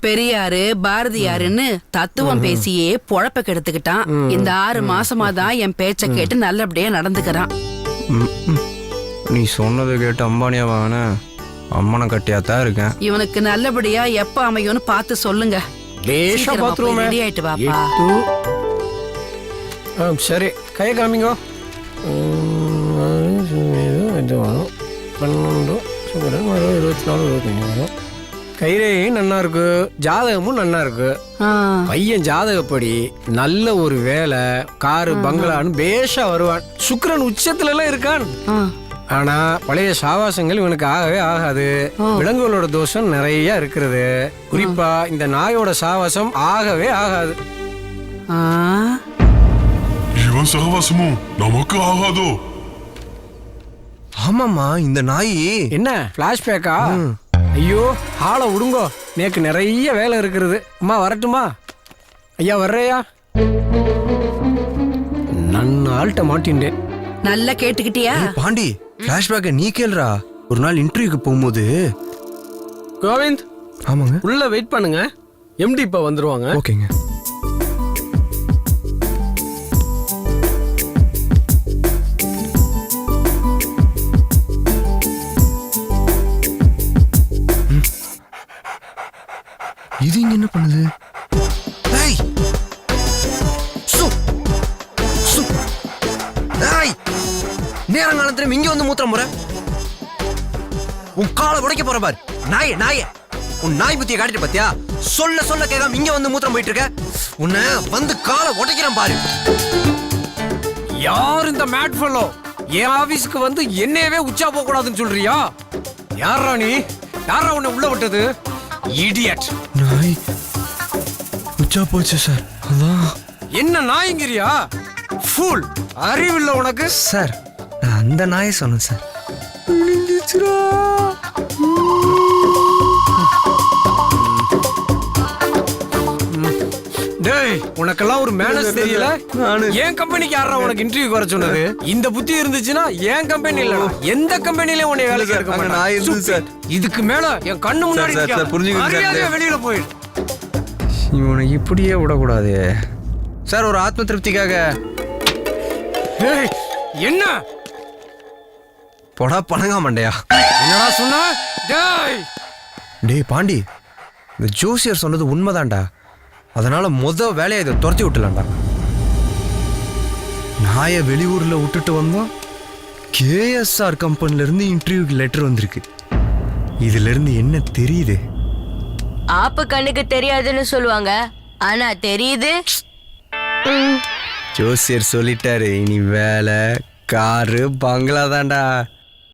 பெரியாரு பாரதியாருன்னு தத்துவம் பேசியே பொழப்ப கெடுத்துக்கிட்டான் இந்த ஆறு மாசமா தான் என் பேச்ச கேட்டு நல்லபடியா நடந்துக்கிறான். நீ சொன்னதை கேட்டு அம்பானியா வாங்கின அம்மனை கட்டியாத்தான் இருக்கேன் இவனுக்கு நல்லபடியா எப்ப அமையும்னு பார்த்து சொல்லுங்க ready ஆயிட்டு. ஆ, சரி கையை காமிங்கோ பன்னெண்டு இருபத்தி நாலு இருபத்தஞ்சு வரும் கைரேயும் நன்னா இருக்கு ஜாதகமும் நன்னா இருக்கு. பையன் ஜாதகப்படி நல்ல ஒரு வேலை காரு பங்களான்னு பேஷா வருவான். சுக்கிரன் உச்சத்துல எல்லாம் இருக்கான். ஆனா பழைய சாவாசங்கள் இவனுக்கு ஆகவே ஆகாது. விலங்குகளோட தோஷம் நிறைய இருக்கிறது. குறிப்பா இந்த நாயோட சாவாசம் ஆகவே ஆகாது. ஆ. இவன் சகவாசமும் நமக்கு ஆகாதோ? ஆமாம்மா இந்த நாய். என்ன பிளாஷ்பேக்கா ஐயோ ஆளை விடுங்கோ. நேக்கு நிறைய வேலை இருக்கிறது. அம்மா வரட்டுமா? ஐயா வர்றையா? நன்னு ஆள்கிட்ட மாட்டின்டேன் நல்லா கேட்டுக்கிட்டியா? பாண்டி பிளாஷ்பேக்கை நீ கேளுடா. ஒரு நாள் இன்டர்வியூக்கு போகும்போது. கோவிந்த் ஆமாங்க. உள்ள வெயிட் பண்ணுங்க. எம்டி இப்ப வந்துருவாங்க. ஓகேங்க. இது இங்க என்ன பண்ணுது ஏய்! சு! சு! ஏய்! நேரங்காலத்துல இங்க வந்து மூத்திரம் போற உன் காலை உடைக்க போற பாரு நாயே நாயே உன் நாய் புத்திய காட்டிட்டு பாத்தியா சொல்ல சொல்ல கேட்காம இங்க வந்து மூத்திரம் போயிட்டு இருக்க உன்னை வந்து காலை உடைக்கிறேன் பாரு யார் இந்த மேட் ஃபெல்லோ என் ஆபீஸ்க்கு வந்து என்னையவே உச்சா போக கூடாதுன்னு சொல்றியா யாரா நீ யாரா உன்னை உள்ள விட்டது இடியட் நாய். உச்சா போச்சு சார். அதான். என்ன நாய்ங்கிறியா? ஃபூல் அறிவில்ல உனக்கு? சார் நான் அந்த நாயை சொன்னேன் சார். டேய் உனக்கெல்லாம் ஒரு மேனஸ் தெரியல? நானு- என் கம்பெனிக்கு யாரா உனக்கு இன்டர்வியூ வர சொன்னது? இந்த புத்தி இருந்துச்சுன்னா என் கம்பெனி இல்ல எந்த கம்பெனிலயும் உன்னை. நான் இருந்தது Stupid. சார். இதுக்கு மேல என் கண்ணு முன்னாடி சார். புரிஞ்சுக்கங்க வெளியில போயிடு இவனை இப்படியே விடக்கூடாது. சார் ஒரு ஆத்ம திருப்திக்காக. ஏய், என்ன? பொடா பணங்கா மண்டையா. என்னடா சொன்ன? டேய். டேய் பாண்டி இந்த ஜோசியர் சொன்னது உண்மைதான்டா. அதனால முத வேலையை இதை துரத்தி விட்டுலாம்டா. நாயை வெளியூர்ல விட்டுட்டு வந்தோம் கேஎஸ்ஆர் கம்பெனில இருந்து இன்டர்வியூக்கு லெட்டர் வந்திருக்கு. இதுல இருந்து என்ன தெரியுது? ஆப்பு கண்ணுக்கு தெரியாதுன்னு சொல்லுவாங்க. ஆனா தெரியுது? ஜோசியர் சொல்லிட்டாரு இனி வேலை காரு பங்களா தான்டா.